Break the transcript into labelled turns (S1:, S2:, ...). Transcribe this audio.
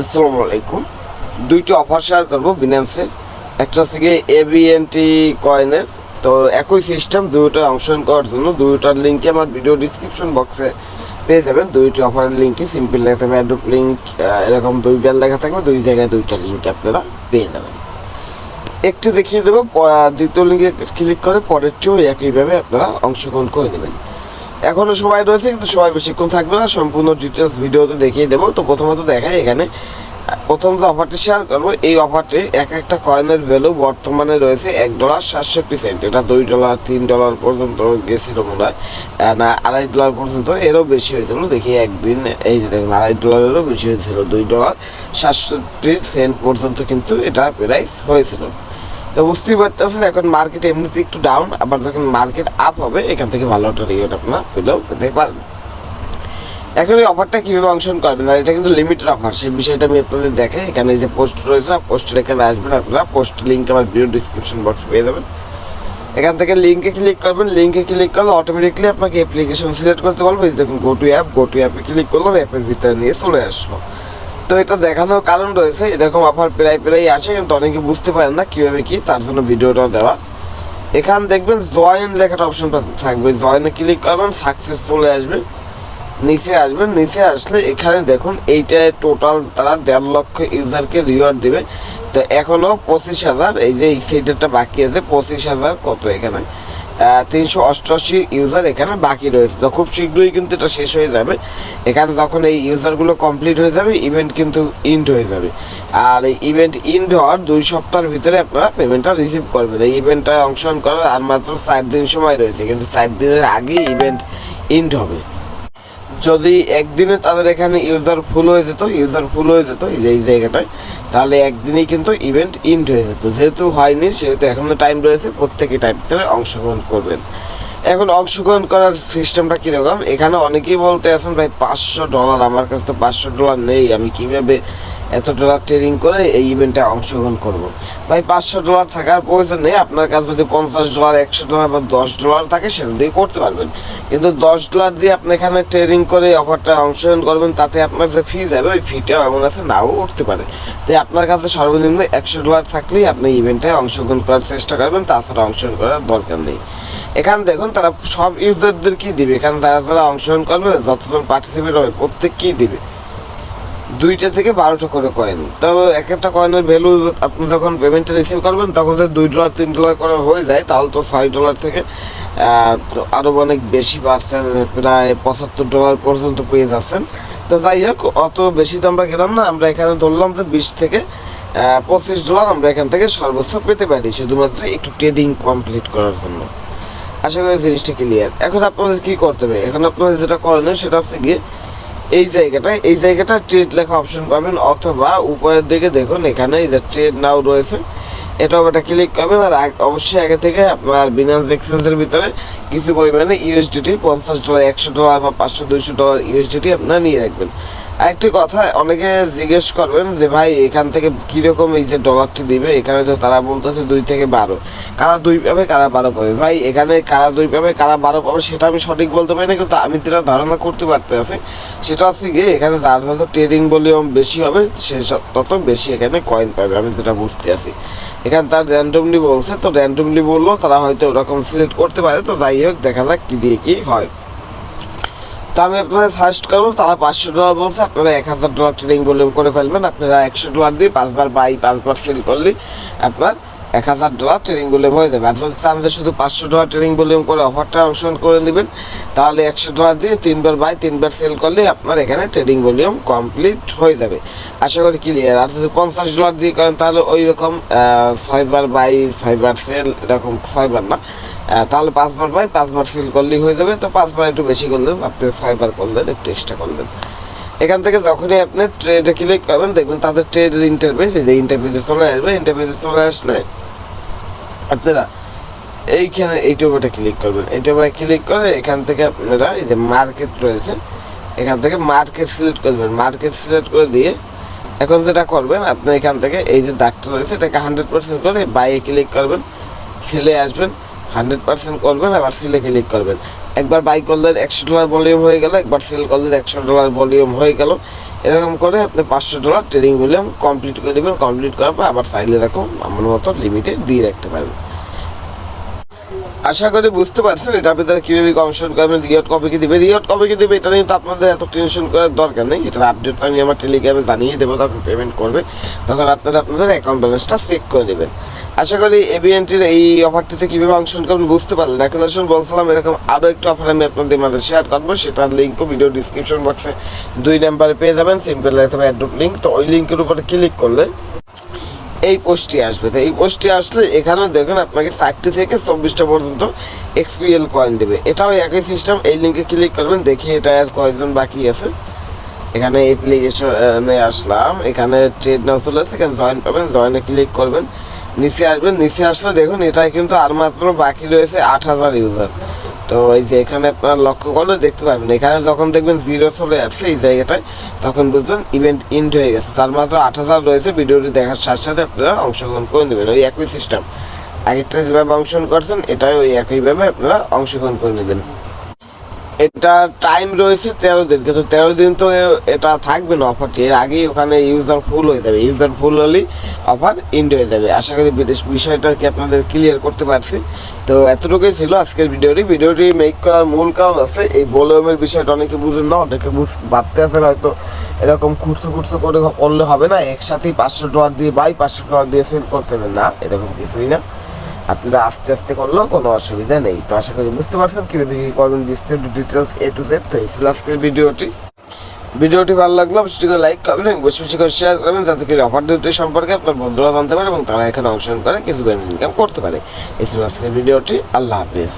S1: আসসালামু আলাইকুম। দুইটি অফার শেয়ার করব বিনান্সে একটা হচ্ছে গিয়ে এবিএনটি কয়েনের তো একই সিস্টেম দুইটা অংশগ্রহণ করার জন্য দুইটার লিঙ্কে আমার ভিডিও ডিসক্রিপশন বক্সে পেয়ে যাবেন। দুইটি অফারের লিঙ্কে সিম্পল লেখা থাকবে অ্যাডোপ লিঙ্ক এরকম দুইবার লেখা থাকবে, দুই জায়গায় দুইটা লিঙ্ক আপনারা পেয়ে যাবেন। একটি দেখিয়ে দেবো দ্বিতীয় লিঙ্কে ক্লিক করে পরেরটিও একইভাবে আপনারা অংশগ্রহণ করে নেবেন। এখনও সবাই রয়েছে, কিন্তু সবাই বেশিক্ষণ থাকবে না। সম্পূর্ণ ডিটেলস ভিডিওতে দেখিয়ে দেবো। তো প্রথমত দেখাই এখানে, প্রথম যে অফারটি শেয়ার করব, এই অফারটির এক একটা কয়েনের ভ্যালু বর্তমানে রয়েছে এক ডলার সাতষট্টি সেন্ট এটা দুই ডলার তিন ডলার পর্যন্ত গেছিল মনে হয়। না, আড়াই ডলার পর্যন্ত, এরও বেশি হয়েছিল। দেখি একদিন, এই যে দেখুন, আড়াই ডলারেরও বেশি হয়েছিল। দুই ডলার সাতষট্টি সেন্ট পর্যন্ত কিন্তু এটা প্রাইস হয়েছিল। তো বুঝতেই পারতেছেন, এখন মার্কেট এমনিতে একটু ডাউন আবার যখন মার্কেট আপ হবে, এখান থেকে ভালো একটা রিওয়ার্ড আপনারা পেলেও পেতে পারেন। এখন এই অফারটা কীভাবে অংশগ্রহণ করবেন? আর এটা কিন্তু লিমিটেড অফার সেই বিষয়টা আমি আপনাদের দেখে এখানে যে পোস্ট রয়েছে, না পোস্টের এখানে আসবেন আপনারা। পোস্ট লিঙ্ক আমার ভিডিও ডিসক্রিপশন বক্স পেয়ে যাবেন। এখান থেকে লিঙ্কে ক্লিক করবেন। লিঙ্কে ক্লিক করলে অটোমেটিকলি আপনাকে অ্যাপ্লিকেশন সিলেক্ট করতে বলবে। দেখুন go to app go to অ্যাপে ক্লিক করলাম অ্যাপের ভিতরে নিয়ে চলে আসলো। তো এটা দেখানোর কারণ রয়েছে। এরকম অফার প্রায় প্রায় আসে, কিন্তু অনেকে বুঝতে পারেন না কীভাবে কি, তার জন্য ভিডিওটা দেওয়া। এখান দেখবেন জয়েন লেখাটা অপশনটা থাকবে। জয়েনে ক্লিক করবেন সাকসেস চলে আসবে। নিচে আসবেন, নিচে আসলে এখানে দেখুন, এইটায় টোটাল তারা দেড় লক্ষ ইউজারকে রিওয়ার্ড দেবে। তো এখনও পঁচিশ হাজার, এই যে, এই সাইডেরটা বাকি আছে, পঁচিশ হাজার কত এখানে? তিনশো অষ্টআশি ইউজার এখানে বাকি রয়েছে। তো খুব শীঘ্রই কিন্তু এটা শেষ হয়ে যাবে। এখানে যখন এই ইউজারগুলো কমপ্লিট হয়ে যাবে ইভেন্ট কিন্তু ইন্ড হয়ে যাবে। আর এই ইভেন্ট ইন্ড হওয়ার দুই সপ্তাহের ভিতরে আপনারা পেমেন্টটা রিসিভ করবেন। এই ইভেন্টটা অংশগ্রহণ করার আর মাত্র চার দিন সময় রয়েছে। কিন্তু চার দিনের আগেই ইভেন্ট ইন্ড হবে। যদি একদিনে তাদের এখানে ইউজার ফুল হয়ে যেত ইউজার ফুল হয়ে যেত এই যে, এই জায়গাটায়, তাহলে একদিনেই কিন্তু ইভেন্ট ইন্ড হয়ে যেত। যেহেতু হয়নি, সেহেতু এখনও টাইম রয়েছে, প্রত্যেকে টাইম তাহলে অংশগ্রহণ করবেন। এখন অংশগ্রহণ করার সিস্টেমটা কীরকম? এখানে অনেকেই বলতে আছেন, ভাই, পাঁচশো ডলার আমার কাছে তো পাঁচশো ডলার নেই, আমি কীভাবে এত ডলার ট্রেডিং করে এই ইভেন্টে অংশগ্রহণ করব। ভাই, পাঁচশো ডলার থাকার প্রয়োজন নেই। আপনার কাছে যদি পঞ্চাশ ডলার, একশো ডলার বা দশ ডলার থাকে, সেটা দিয়ে করতে পারবেন। কিন্তু দশ ডলার দিয়ে আপনি এখানে ট্রেডিং করে অফারটা অংশগ্রহণ করবেন, তাতে আপনার যে ফি যাবে, ওই ফিটাও এমন আছে, নাও উঠতে পারে। তাই আপনার কাছে সর্বনিম্ন একশো ডলার থাকলেই আপনি ইভেন্টে অংশগ্রহণ করার চেষ্টা করবেন, তাছাড়া অংশগ্রহণ করার দরকার নেই। এখান দেখুন, তারা সব ইউজারদের কি দিবে? এখানে তারা যারা অংশগ্রহণ করবে, যতজন পার্টিসিপেট হবে, প্রত্যেককেই দিবে। দুইটা থেকে বারোটা করে কয়েন তো এক একটা কয়েনের ভ্যালু আপনি যখন পেমেন্টটা রিসিভ করবেন, তখন যদি দুই ডলার তিন ডলার করে হয়ে যায়, তাহলে তো ছয় ডলার থেকে আরও অনেক বেশি পাচ্ছেন, প্রায় পঁচাত্তর ডলার পর্যন্ত পেয়ে যাচ্ছেন। তো যাই হোক, অত বেশি তো আমরা গেলাম না, আমরা এখানে ধরলাম যে বিশ থেকে পঁচিশ ডলার আমরা এখান থেকে সর্বোচ্চ পেতে পারি, শুধুমাত্র একটু ট্রেডিং কমপ্লিট করার জন্য। আশা করি জিনিসটা ক্লিয়ার এখন আপনাদের কী করতে হবে? এখন আপনাদের যেটা করণীয় সেটা হচ্ছে গিয়ে এই জায়গাটা এই জায়গাটা ট্রেড লেখা অপশন পাবেন অথবা উপরের দিকে দেখুন এখানে এই যে ট্রেড নাও রয়েছে, এটাও একটা ক্লিক করবেন আর অবশ্যই আগে থেকে আপনার বিনান্স এক্সচেঞ্জের ভিতরে কিছু পরিমাণে ইউএসডিটি পঞ্চাশ ডলার একশো ডলার বা পাঁচশো, দুইশো ডলার ইউএসডিটি আপনারা নিয়ে রাখবেন। আরেকটি কথা, অনেকে জিজ্ঞেস করবেন যে ভাই, এখান থেকে কীরকম এই যে ডলারটি দিবে? এখানে তো তারা বলতেছে দুই থেকে বারো। কারা দুই পাবে, কারা বারো পাবে? ভাই, এখানে কারা দুই পাবে, কারা বারো পাবে, সেটা আমি সঠিক বলতে পারি না, কিন্তু আমি যেটা ধারণা করতে পারতে আছি, সেটা হচ্ছে গিয়ে এখানে যার যত ট্রেডিং ভলিউম বেশি হবে, স- তত বেশি এখানে কয়েন পাবে, আমি যেটা বুঝতে আছি। এখানে তার র্যান্ডমলি বলছে, তো র্যান্ডমলি বলল, তারা হয়তো ওরকম সিলেক্ট করতে পারে, তো যাই হোক, দেখা যাক কী দিয়ে কী হয়। তো আমি আপনাদের সাজেস্ট করব, তারা পাঁচশো ডলার বলছে, আপনারা এক হাজার ডলার ট্রেডিং ভলিউম করে ফেলবেন, আপনারা একশো ডলার দিয়ে পাঁচবার বাই পাঁচবার সেল করলে আপনার এক হাজার ডলার ট্রেডিং ভলিউম হয়ে যাবে। আর যদি শুধু পাঁচশো ডলার ট্রেডিং ভলিউম করে অফারটা অংশগ্রহণ করে নেবেন, তাহলে একশো ডলার দিয়ে তিনবার বাই তিনবার সেল করলে আপনার এখানে ট্রেডিং ভলিউম কমপ্লিট হয়ে যাবে। আশা করি ক্লিয়ার আর যদি পঞ্চাশ ডলার দিয়ে করেন, তাহলে ওই রকম ছয়বার বাই ছয়বার সেল এরকম ছয়বার না তাহলে পাঁচবার বাই পাঁচবার সেল করলেই হয়ে যাবে। তো পাঁচবার একটু বেশি করলেন, আপনি ছয়বার করলেন, একটু এক্সট্রা করলেন। এখান থেকে যখনই আপনি ট্রেডে ক্লিক করবেন, দেখবেন তাদের ট্রেডের ইন্টারভিউ যে ইন্টারভিউতে চলে আসবে ইন্টারভিউতে চলে আসলে আপনারা এইখানে এইটুকুটা ক্লিক করবেন। এইটুকুটা ক্লিক করে এখান থেকে আপনারা এই যে মার্কেট রয়েছে, এখান থেকে মার্কেট সিলেক্ট করবেন মার্কেট সিলেক্ট করে দিয়ে এখন যেটা করবেন, আপনি এখান থেকে এই যে দাগটা রয়েছে, এটাকে হান্ড্রেড পার্সেন্ট করে বাইয়ে ক্লিক করবেন সেলে আসবেন। হান্ড্রেড পার্সেন্ট করবেন আবার সেলে ক্লিক করবেন। একবার বাই করলেন একশো ডলার ভলিউম হয়ে গেল, একবার সেল করলেন একশো ডলার ভলিউম হয়ে গেল। এরকম করে আপনি পাঁচশো ডলার ট্রেডিং ভলিউম কমপ্লিট করে দেবেন। কমপ্লিট করার পর আবার চাইলে এরকম আমার মতো লিমিটে দিয়ে রাখতে পারবেন। আশা করি বুঝতে পারছেন এটা আপনাদের কীভাবে কমিশন করবেন রিয়ট কবে কি দেবে রিয়ট কবে কি দেবে এটা নিয়ে তো আপনাদের এত টেনশন করার দরকার নেই। এটার আপডেটটা আমি আমার টেলিগ্রামে জানিয়ে দেবো, তখন পেমেন্ট করবে। তখন আপনারা আপনাদের অ্যাকাউন্ট ব্যালেন্সটা চেক করে দেবেন আশা করি এবিএনটির এই অফারটিতে কীভাবে অংশগ্রহণ করবেন বুঝতে পারলেন। এখন দর্শন বলছিলাম, এরকম আরও একটা অফার আমি আপনাদের মাঝে শেয়ার করব। সেটার লিঙ্কও ভিডিও ডিসক্রিপশন বক্সে দুই নাম্বারে পেয়ে যাবেন। সিম্পল অথবা অ্যাড্রপ লিঙ্ক তো ওই লিঙ্কের উপরে ক্লিক করলে এই পোস্টটি আসবে। তো এই পোস্টটি আসলে এখানেও দেখুন, আপনাকে চারটি থেকে চব্বিশটা পর্যন্ত এক্সপিএল কয়েন দেবে। এটাও একই সিস্টেম এই লিঙ্কে ক্লিক করবেন, দেখি এটা আর কয়েকজন বাকি আছে। এখানে অ্যাপ্লিকেশনে আসলাম। এখানে ট্রেড নাও চলে এখানে জয়েন পাবেন জয়েনে ক্লিক করবেন। নিচে আসবেন, নিচে আসলে দেখুন এটাই কিন্তু আর মাত্র বাকি রয়েছে আট হাজার ইউজার তো এই যে এখানে আপনারা লক্ষ্য করলে দেখতে পাবেন এখানে যখন দেখবেন জিরো চলে আসছে এই জায়গাটায়, তখন বুঝবেন ইভেন্ট ইন্ড হয়ে গেছে। তার মাত্র আট হাজার রয়েছে, ভিডিওটি দেখার সাথে সাথে আপনারা অংশগ্রহণ করে নেবেন ওই একই সিস্টেম আগেরটা যেভাবে অংশগ্রহণ করছেন এটাই ওই একইভাবে আপনারা অংশগ্রহণ করে নেবেন। এটা টাইম রয়েছে তেরো দিন, কিন্তু তেরো দিন তো এটা থাকবে না অফারটি এর আগেই ওখানে ইউজার ফুল হয়ে যাবে। ইউজার ফুল হলেই অফার ইন্ড হয়ে যাবে। আশা করি বিষয়টা কি আপনাদের ক্লিয়ার করতে পারছি। তো এতটুকুই ছিল আজকের ভিডিওটি। ভিডিওটি মেক করার মূল কারণ আছে এই ভলিউমের বিষয়টা অনেকে বুঝেন না, অনেকে বুঝ- ভাবতে আছেন হয়তো এরকম খুঁড়ছো খুঁড়ছো করে করলে হবে না। একসাথেই পাঁচশো ডলার দিয়ে বাই পাঁচশো ডলার দিয়ে সেল করতে হবে। না, এরকম কিছুই না। আপনারা আস্তে আস্তে করলেও কোনো অসুবিধা নেই। তো আশা করি বুঝতে পারছেন কীভাবে কী করবেন, বিস্তারিত ডিটেলস এ টু জেড তো ছিল আজকের ভিডিওটি। ভিডিওটি ভালো লাগলে অবশ্যই করে লাইক করবেন এবং বেশি বেশি করে শেয়ার করবেন যাতে করে অফার দুটি সম্পর্কে আপনার বন্ধুরা জানতে পারে এবং তারা এখানে অংশগ্রহণ করে কিছু ইনকাম করতে পারে। ছিল আজকের ভিডিওটি। আল্লাহ হাফিজ।